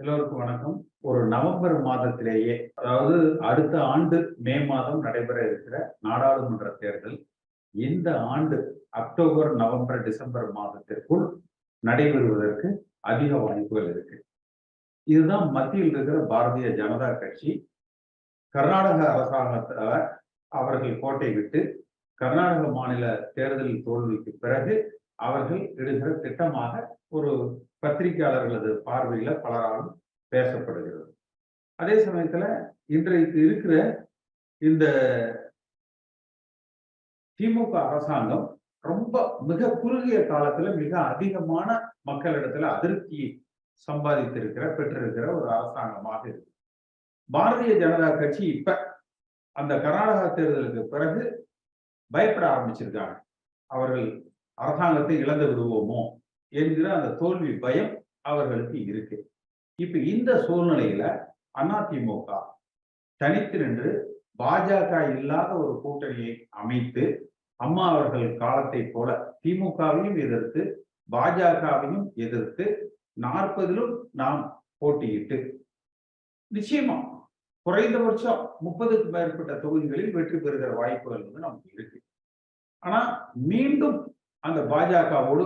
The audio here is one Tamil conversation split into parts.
எல்லோருக்கும் வணக்கம். ஒரு நவம்பர் மாதத்திலேயே அதாவது அடுத்த ஆண்டு மே மாதம் நடைபெற இருக்கிற நாடாளுமன்ற தேர்தல் இந்த ஆண்டு அக்டோபர் நவம்பர் டிசம்பர் மாதத்திற்குள் நடைபெறுவதற்கு அதிக வாய்ப்புகள் இருக்கு. இதுதான் மத்தியில் இருக்கிற பாரதிய ஜனதா கட்சி. கர்நாடக அரசாங்கத்துல அவர்கள் கோட்டை விட்டு கர்நாடக மாநில தேர்தல் தோல்விக்கு பிறகு அவர்கள் இடுகிற திட்டமாக ஒரு பத்திரிகையாளர்களது பார்வையில பலராலும் பேசப்படுகிறது. அதே சமயத்துல இன்றைக்கு இருக்கிற இந்த திமுக அரசாங்கம் ரொம்ப மிக குறுகிய காலத்துல மிக அதிகமான மக்களிடத்துல அதிருப்தி சம்பாதித்திருக்கிற பெற்றிருக்கிற ஒரு அரசாங்கமாக இருக்கு. பாரதிய ஜனதா கட்சி இப்ப அந்த கர்நாடகா தேர்தலுக்கு பிறகு பயப்பட ஆரம்பிச்சிருக்காங்க. அவர்கள் அரசாங்கத்தை இழந்து விடுவோமோ? என்கிற அந்த தோல்வி பயம் அவர்களுக்கு இருக்கு. இப்ப இந்த சூழ்நிலையில அதிமுக தனித்து நின்று பாஜக இல்லாத ஒரு கூட்டணியை அமைத்து அம்மா அவர்கள் காலத்தை போல திமுகவையும் எதிர்த்து பாஜகவையும் எதிர்த்து நாற்பதிலும் நாம் போட்டியிட்டு நிச்சயமா குறைந்தபட்சம் முப்பதுக்கு மேற்பட்ட தொகுதிகளில் வெற்றி பெறுகிற வாய்ப்புகள் வந்து நமக்கு இருக்கு. ஆனா மீண்டும் அந்த பாஜகவோடு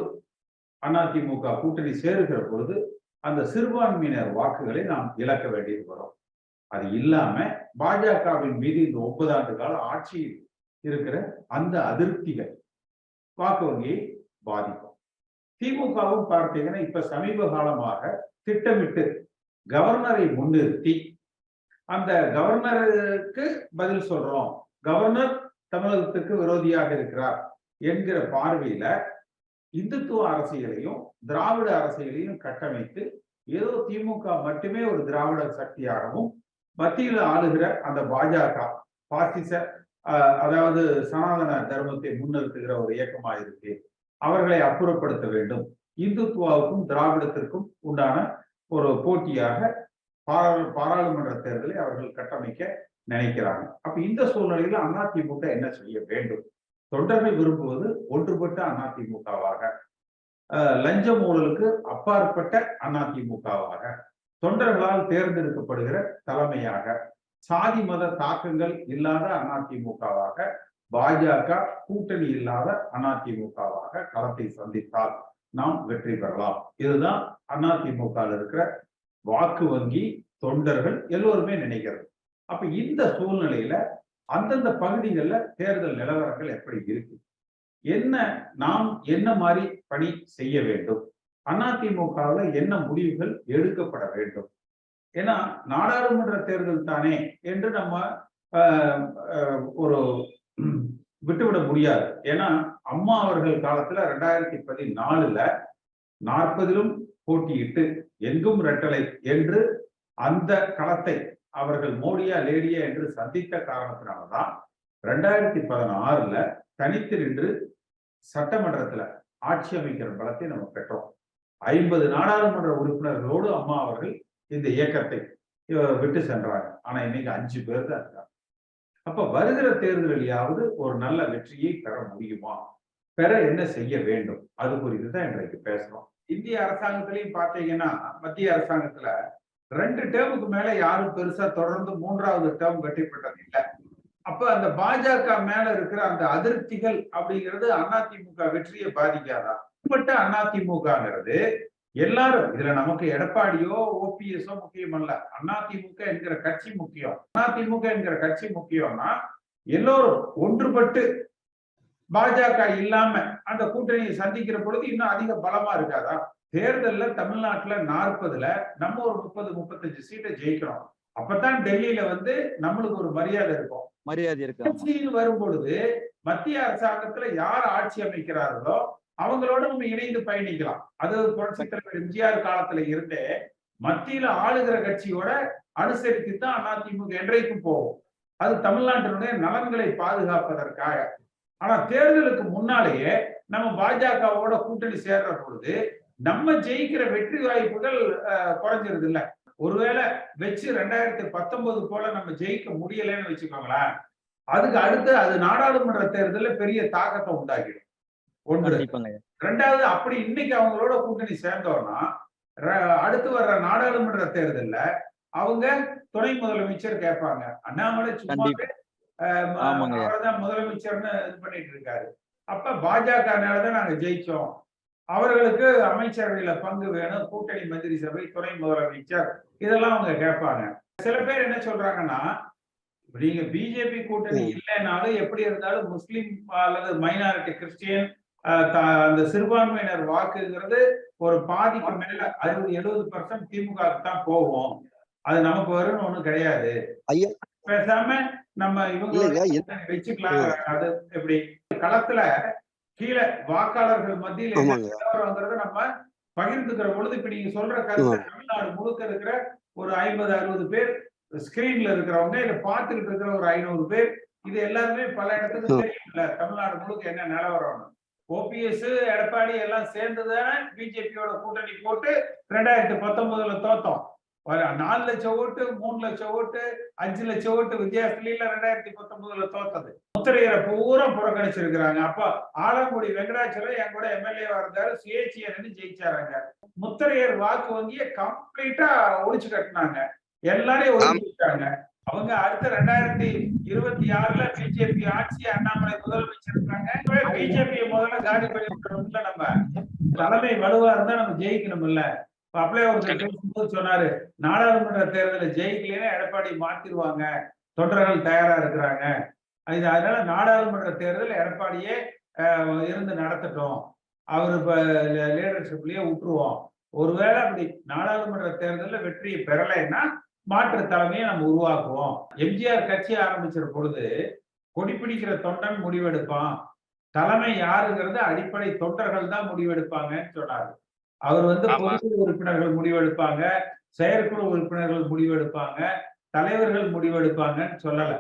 அதிமுக கூட்டணி சேருகிற பொழுது அந்த சிறுபான்மையினர் வாக்குகளை நாம் இழக்க வேண்டியது வரும் அது இல்லாம பாஜகவின் மீது இந்த ஒன்பது ஆண்டு கால ஆட்சியில் இருக்கிற அந்த அதிருப்திகள் வாக்கு வங்கியை பாதிக்கும். திமுகவும் பார்த்தீங்கன்னா இப்ப சமீப காலமாக திட்டமிட்டு கவர்னரை முன்னிறுத்தி அந்த கவர்னருக்கு பதில் சொல்றோம். கவர்னர் தமிழகத்துக்கு விரோதியாக இருக்கிறார் என்கிற பார்வையில இந்துத்துவ அரசியலையும் திராவிட அரசியலையும் கட்டமைத்து ஏதோ திமுக மட்டுமே ஒரு திராவிட சக்தியாகவும் மத்தியில் ஆளுகிற அந்த பாஜக பாசிச அதாவது சனாதன தர்மத்தை முன்னிறுத்துகிற ஒரு இயக்கமா இருக்கு. அவர்களை அப்புறப்படுத்த வேண்டும். இந்துத்துவாவுக்கும் திராவிடத்திற்கும் உண்டான ஒரு போட்டியாக பாராளுமன்ற தேர்தலை அவர்கள் கட்டமைக்க நினைக்கிறாங்க. அப்ப இந்த சூழ்நிலையில அதிமுக என்ன செய்ய வேண்டும்? தொண்டர்கள் விரும்புவது ஒன்றுபட்ட அதிமுகவாக லஞ்ச ஊழலுக்கு அப்பாற்பட்ட அதிமுகவாக தொண்டர்களால் தேர்ந்தெடுக்கப்படுகிற தலைமையாக. சாதி மத தாக்கங்கள் இல்லாத அதிமுகவாக பாஜக கூட்டணி இல்லாத அதிமுகவாக களத்தை சந்தித்தால் நாம் வெற்றி பெறலாம். இதுதான் அதிமுக இருக்கிற வாக்கு வங்கி தொண்டர்கள் எல்லோருமே நினைக்கிறது. அப்ப இந்த சூழ்நிலையில அந்தந்த பகுதிகளில் தேர்தல் நிலவரங்கள் எப்படி இருக்கு? என்ன நாம் என்ன மாதிரி பணி செய்ய வேண்டும்? அதிமுகவில் என்ன முடிவுகள் எடுக்கப்பட வேண்டும்? ஏன்னா நாடாளுமன்ற தேர்தல் தானே என்று நம்ம ஒரு விட்டுவிட முடியாது. ஏன்னா அம்மா அவர்கள் காலத்துல ரெண்டாயிரத்தி பதினாலுல நாற்பதிலும் போட்டியிட்டு எங்கும் ரெட்டலை என்று அந்த களத்தை அவர்கள் மோடியா லேடியா என்று சந்தித்த காரணத்தினாலதான் ரெண்டாயிரத்தி பதினாறுல தனித்து நின்று சட்டமன்றத்துல ஆட்சி அமைக்கிற பலத்தை நம்ம பெற்றோம். ஐம்பது நாடாளுமன்ற உறுப்பினர்களோடு அம்மா அவர்கள் இந்த இயக்கத்தை விட்டு சென்றாங்க. ஆனா இன்னைக்கு அஞ்சு பேர் தான் இருக்காங்க. அப்ப வருகிற தேர்தலையாவது ஒரு நல்ல வெற்றியை பெற முடியுமா? பெற என்ன செய்ய வேண்டும்? அது குறித்து தான் இன்றைக்கு பேசுறோம். இந்திய அரசாங்கத்திலையும் பார்த்தீங்கன்னா மத்திய அரசாங்கத்துல ரெண்டு டேர்முக்கு மேல யாரும் பெருசா தொடர்ந்து மூன்றாவது டேர்ம் கட்டிப்பட்டது இல்லை. அப்ப அந்த பாஜக மேல இருக்கிற அந்த அதிருப்திகள் அப்படிங்கிறது அதிமுக வெற்றியை பாதிக்காதா? பட்ட அதிமுகங்கிறது எல்லாரும் இதுல நமக்கு எடப்பாடியோ ஓபிஎஸோ முக்கியம் அல்ல. அதிமுக என்கிற கட்சி முக்கியம். அதிமுக என்கிற கட்சி முக்கியம்னா எல்லோரும் ஒன்றுபட்டு பாஜக இல்லாம அந்த கூட்டணியை சந்திக்கிற பொழுது இன்னும் அதிக பலமா இருக்காதா? தேர்தல்ல தமிழ்நாட்டுல நாற்பதுல நம்ம ஒரு முப்பது முப்பத்தஞ்சு சீட்டை ஜெயிக்கிறோம். அப்பதான் டெல்லியில வந்து நம்மளுக்கு ஒரு மரியாதை இருக்கும். மரியாதை இருக்கு வரும் பொழுது மத்திய அரசாங்கத்துல யார் ஆட்சி அமைக்கிறார்களோ அவங்களோட நம்ம இணைந்து பயணிக்கலாம். அது புரட்சி தலைவர் எம்ஜிஆர் காலத்துல இருந்தே மத்தியில ஆளுகிற கட்சியோட அனுசரித்து தான் அதிமுக என்றைக்கும் போகும். அது தமிழ்நாட்டினுடைய நலன்களை பாதுகாப்பதற்காக. ஆனா தேர்தலுக்கு முன்னாலேயே நம்ம பாஜகவோட கூட்டணி சேர்ற பொழுது நம்ம ஜெயிக்கிற வெற்றி வாய்ப்புகள் குறைஞ்சிருது இல்ல ஒருவேளை வச்சு ரெண்டாயிரத்தி பத்தொன்பது போல நம்ம ஜெயிக்க முடியலன்னு வச்சுக்கோங்களேன் அதுக்கு அடுத்து அது நாடாளுமன்ற தேர்தலில் பெரிய தாக்கத்தை உண்டாக்கிடும். ஒன்று. ரெண்டாவது அப்படி இன்னைக்கு அவங்களோட கூட்டணி சேர்ந்தோம்னா அடுத்து வர்ற நாடாளுமன்ற தேர்தல்ல அவங்க துணை முதலமைச்சர் கேட்பாங்க. அண்ணாமலை சும்மாவே. அவர்தான் முதலமைச்சர்னு இது பண்ணிட்டு இருக்காரு. அப்ப பாஜகனாலதான் நாங்க ஜெயிச்சோம். அவர்களுக்கு அமைச்சரவையில பங்கு வேணும் கூட்டணி மந்திரி சபை துணை முதலமைச்சர். இதெல்லாம் அவங்க கேட்பாங்க. சில பேர் என்ன சொல்றாங்கன்னா நீங்க பிஜேபி கூட்டணி. இல்லைனாலும் எப்படி இருந்தாலும் முஸ்லிம் அல்லது மைனாரிட்டி கிறிஸ்டியன் அந்த சிறுபான்மையினர் வாக்குங்கிறது ஒரு பாதிக்கு மேல அறுபது எழுபது பர்சன்ட் திமுக தான் போகும். அது நமக்கு வரும்னு ஒண்ணும் கிடையாது. பேசாம நம்ம இவங்க வச்சுக்கலாம் அது எப்படி? களத்துல கீழே வாக்காளர்கள் மத்தியில் நிலவரங்கிறத நம்ம பகிர்ந்துக்கிற பொழுது இப்ப நீங்க சொல்ற கருத்து தமிழ்நாடு முழுக்க இருக்கிற ஒரு ஐம்பது அறுபது பேர் ஸ்கிரீன்ல இருக்கிறவங்க இதை பார்த்துக்கிட்டு இருக்கிற ஒரு ஐநூறு பேர் இது எல்லாருமே பல இடத்துக்கு. தெரியும்ல. தமிழ்நாடு முழுக்க என்ன நிலவரம்? ஓபிஎஸ் எடப்பாடி எல்லாம் சேர்ந்துதானே பிஜேபியோட கூட்டணி போட்டு ரெண்டாயிரத்தி பத்தொன்பதுல தோத்தோம். ஒரு நாலு லட்சம் ஓட்டு மூணு லட்சம் ஓட்டு அஞ்சு லட்சம் ஓட்டு வித்தியாசத்துல ரெண்டாயிரத்தி பத்தொன்பதுல தோத்தது. முத்திரையரை பூரா புறக்கணிச்சிருக்கிறாங்க. அப்ப ஆலங்குடி வெங்கடாச்சலம் என் கூட எம்எல்ஏவா இருந்தாரு சுயேட்சையா நின்று ஜெயிச்சாராங்க. முத்திரையர் வாக்கு வங்கிய கம்ப்ளீட்டா ஒழிச்சு கட்டினாங்க. எல்லாரையும் ஒழிச்சுட்டாங்க அவங்க அடுத்த ரெண்டாயிரத்தி இருபத்தி ஆறுல பிஜேபி ஆட்சி அண்ணாமலை முதலமைச்சர் இருக்காங்க பிஜேபி முதல்ல காலி பண்ணி நம்ம. தலைமை வலுவா இருந்தா நம்ம ஜெயிக்கணும் இல்ல அப்படியே ஒருத்தர் பேசும்போது சொன்னாரு நாடாளுமன்ற தேர்தலில் ஜெயிக்கலைன்னா எடப்பாடி மாத்திருவாங்க தொண்டர்கள் தயாரா இருக்கிறாங்க. இது அதனால நாடாளுமன்ற தேர்தல் எடப்பாடியே இருந்து நடத்தட்டும். அவர் இப்ப லீடர்ஷிப்லயே விட்டுருவோம் ஒருவேளை அப்படி நாடாளுமன்ற தேர்தலில் வெற்றியை பெறலைன்னா மாற்று தலைமையை நம்ம உருவாக்குவோம். எம்ஜிஆர் கட்சி ஆரம்பிச்சிற பொழுது கொடி பிடிக்கிற தொண்டன் முடிவெடுப்பான். தலைமை யாருங்கிறது அடிப்படை தொண்டர்கள் தான் முடிவெடுப்பாங்கன்னு சொன்னாரு. அவர் வந்து. பொதுக்குழு உறுப்பினர்கள் முடிவெடுப்பாங்க செயற்குழு உறுப்பினர்கள் முடிவெடுப்பாங்க தலைவர்கள் முடிவெடுப்பாங்கன்னு சொல்லல.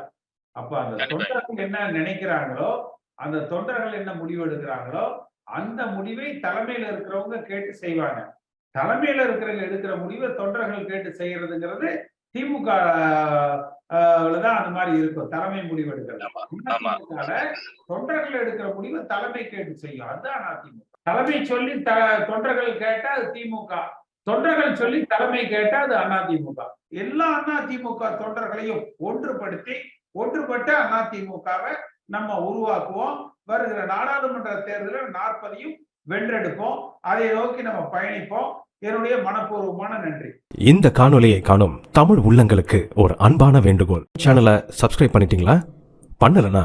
அப்ப அந்த. தொண்டர்கள் என்ன நினைக்கிறாங்களோ அந்த தொண்டர்கள் என்ன முடிவெடுக்கிறாங்களோ அந்த முடிவை தலைமையில இருக்கிறவங்க கேட்டு செய்வாங்க. தலைமையில இருக்கிறவங்க எடுக்கிற முடிவை தொண்டர்கள் கேட்டு செய்யறதுங்கிறது திமுக தான் அந்த மாதிரி இருக்கும். தலைமை ஆமா. அதிமுகல தொண்டர்கள் எடுக்கிற முடிவை தலைமை கேட்டு செய்யும். அதுதான் அதிமுக. தலைமை சொல்லி த தொண்டர்கள் கேட்டா அது திமுக. தொண்டர்கள் சொல்லி தலைமை கேட்டா அது அதிமுக எல்லா அதிமுக தொண்டர்களையும் ஒன்றுபடுத்தி ஒன்றுபட்ட அதிமுகவை நம்ம உருவாக்குவோம். வருகிற நாடாளுமன்ற தேர்தலில் நாற்பதையும் வென்றெடுப்போம். அதை நோக்கி நம்ம பயணிப்போம். என்னுடைய மனப்பூர்வமான நன்றி. இந்த காணொலியை காணும் தமிழ் உள்ளங்களுக்கு ஒரு அன்பான வேண்டுகோள். சேனலை சப்ஸ்கிரைப் பண்ணிட்டீங்களா? பண்ணலன்னா